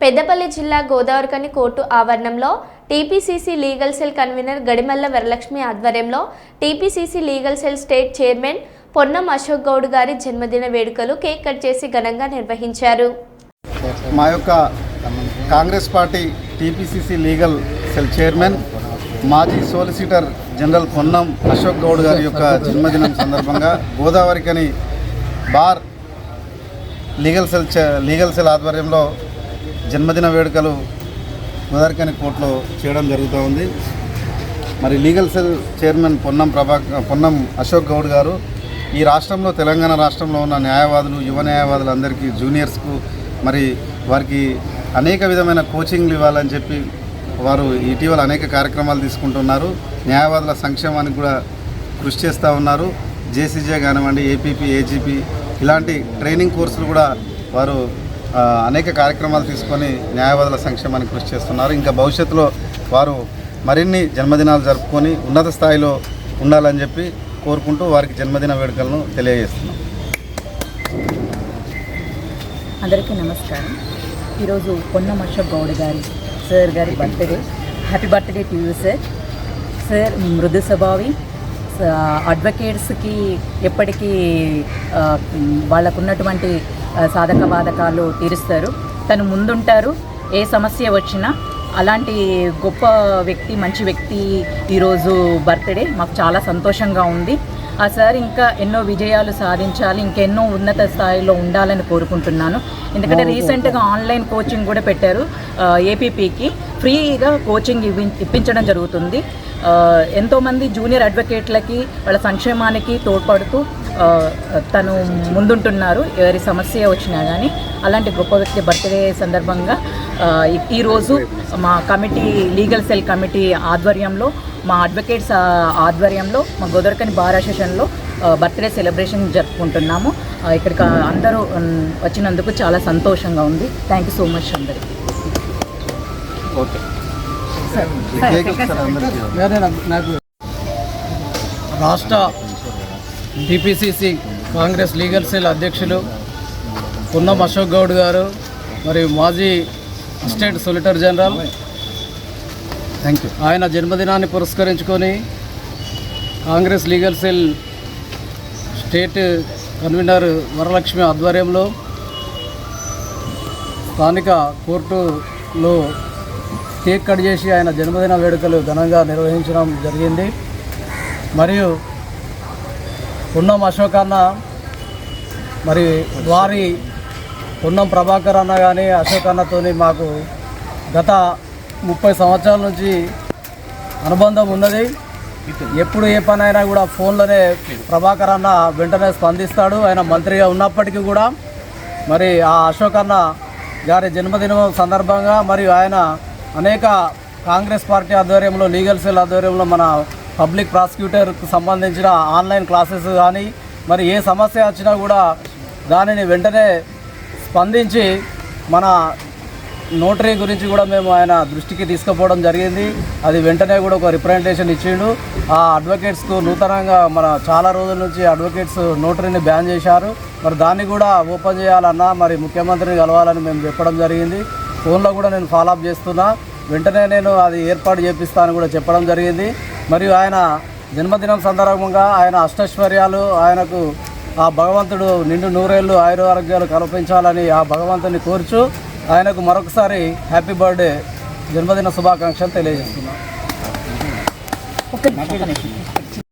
పెద్దపల్లి జిల్లా గోదావరికని కోర్టు ఆవరణంలో TPCC legal cell convener Gadimalla Varalakshmi ఆధ్వర్యంలో TPCC legal cell state chairman Ponnam Ashok Goud గారి జన్మదిన వేడుకలు కేక్ కట్ చేసి ఘనంగా నిర్వహించారు. మా యొక్క Congress party TPCC legal cell chairman మాజీ సోలిసిటర్ జనరల్ పొన్నం అశోక్ గౌడ్ గారి యొక్క జన్మదినం సందర్భంగా Godavarikhani bar legal cell legal cell ఆధ్వర్యంలో జన్మదిన వేడుకలు గోదావరికని కోర్టులో చేయడం జరుగుతూ ఉంది. మరి లీగల్ సెల్ చైర్మన్ పొన్నం ప్రభా పొన్నం అశోక్ గౌడ్ గారు ఈ రాష్ట్రంలో తెలంగాణ రాష్ట్రంలో ఉన్న న్యాయవాదులు యువ న్యాయవాదులందరికీ జూనియర్స్కు మరి వారికి అనేక విధమైన కోచింగ్లు ఇవ్వాలని చెప్పి వారు ఇటీవల అనేక కార్యక్రమాలు తీసుకుంటున్నారు. న్యాయవాదుల సంక్షేమానికి కూడా కృషి చేస్తూ ఉన్నారు. జేసీజే కానివ్వండి ఏపీపీ ఏజీపీ ఇలాంటి ట్రైనింగ్ కోర్సులు కూడా వారు అనేక కార్యక్రమాలు తీసుకొని న్యాయవాదుల సంక్షేమానికి కృషి చేస్తున్నారు. ఇంకా భవిష్యత్తులో వారు మరిన్ని జన్మదినాలు జరుపుకొని ఉన్నత స్థాయిలో ఉండాలని చెప్పి కోరుకుంటూ వారికి జన్మదిన వేడుకలను తెలియజేస్తున్నాం. అందరికీ నమస్కారం. ఈరోజు పొన్నం అశోక్ గౌడ్ గారి సార్ గారి birthday. Happy birthday to you sir sir మృదు స్వభావి. అడ్వకేట్స్కి ఎప్పటికీ వాళ్ళకున్నటువంటి వాళ్ళకు ఉన్నటువంటి సాధక బాధకాలు తీరుస్తారు. తను ముందుంటారు. ఏ సమస్య వచ్చినా అలాంటి గొప్ప వ్యక్తి మంచి వ్యక్తి ఈరోజు బర్త్డే. మాకు చాలా సంతోషంగా ఉంది. ఆ సార్ ఇంకా ఎన్నో విజయాలు సాధించాలి ఇంకెన్నో ఉన్నత స్థాయిలో ఉండాలని కోరుకుంటున్నాను. ఎందుకంటే రీసెంట్గా ఆన్లైన్ కోచింగ్ కూడా పెట్టారు ఏపీపీకి. ఫ్రీగా కోచింగ్ ఇవ్వి ఇప్పించడం జరుగుతుంది. ఎంతోమంది జూనియర్ అడ్వకేట్లకి వాళ్ళ సంక్షేమానికి తోడ్పడుతూ తను ముందుంటున్నారు. ఎవరి సమస్య వచ్చినా కానీ అలాంటి గొప్ప వ్యక్తి బర్త్డే సందర్భంగా ఈరోజు మా కమిటీ లీగల్ సెల్ కమిటీ ఆధ్వర్యంలో మా అడ్వకేట్స్ ఆధ్వర్యంలో మా గోదరకని బార్ అసోసియేషన్లో బర్త్డే సెలబ్రేషన్ జరుపుకుంటున్నాము. ఇక్కడికి అందరూ వచ్చినందుకు చాలా సంతోషంగా ఉంది. థ్యాంక్ యూ సో మచ్ అందరికీ. ఓకే. రాష్ట్ర టీపీసీసీ కాంగ్రెస్ లీగల్ సెల్ అధ్యక్షులు పున్నం అశోక్ గౌడ్ గారు మరియు మాజీ assistant solicitor general thank you ఆయన జన్మదినాన్ని పురస్కరించుకొని Congress legal cell state convener Varalakshmi ఆధ్వర్యంలో స్థానిక కోర్టులో కేక్ కట్ చేసి ఆయన జన్మదిన వేడుకలు ఘనంగా నిర్వహించడం జరిగింది. మరియు పున్నం అశోక్ అన్న మరి వారి పున్నం ప్రభాకర్ అన్న కానీ అశోక్ అన్నతోని మాకు గత ముప్పై సంవత్సరాల నుంచి అనుబంధం ఉన్నది. ఎప్పుడు ఏ పని అయినా కూడా ఫోన్లోనే ప్రభాకర్ అన్న వెంటనే స్పందిస్తాడు. ఆయన మంత్రిగా ఉన్నప్పటికీ కూడా. మరి ఆ అశోక్ అన్న గారి జన్మదినం సందర్భంగా మరియు ఆయన అనేక కాంగ్రెస్ పార్టీ ఆధ్వర్యంలో లీగల్ సెల్ ఆధ్వర్యంలో మన పబ్లిక్ ప్రాసిక్యూటర్కు సంబంధించిన ఆన్లైన్ క్లాసెస్ కానీ మరి ఏ సమస్య వచ్చినా కూడా దానిని వెంటనే స్పందించి మన నోటరీ గురించి కూడా మేము ఆయన దృష్టికి తీసుకుపోవడం జరిగింది. అది వెంటనే కూడా ఒక రిప్రజెంటేషన్ ఇచ్చిండు. ఆ అడ్వకేట్స్కు నూతనంగా మన చాలా రోజుల నుంచి అడ్వకేట్స్ నోటరీని బ్యాన్ చేశారు. మరి దాన్ని కూడా ఓపెన్ చేయాలన్నా మరి ముఖ్యమంత్రిని కలవాలని మేము చెప్పడం జరిగింది. ఫోన్లో కూడా నేను ఫాలోఅప్ చేస్తున్నా. వెంటనే నేను అది ఏర్పాటు చేపిస్తానని కూడా చెప్పడం జరిగింది. మరియు ఆయన జన్మదినం సందర్భంగా ఆయన అష్టైశ్వర్యాలు ఆయనకు ఆ భగవంతుడు నిండు నూరేళ్ళు ఆయురారోగ్యాలు కల్పించాలని ఆ భగవంతుని కోరుచు ఆయనకు మరొకసారి హ్యాపీ బర్త్డే జన్మదిన శుభాకాంక్షలు తెలియజేస్తున్నాను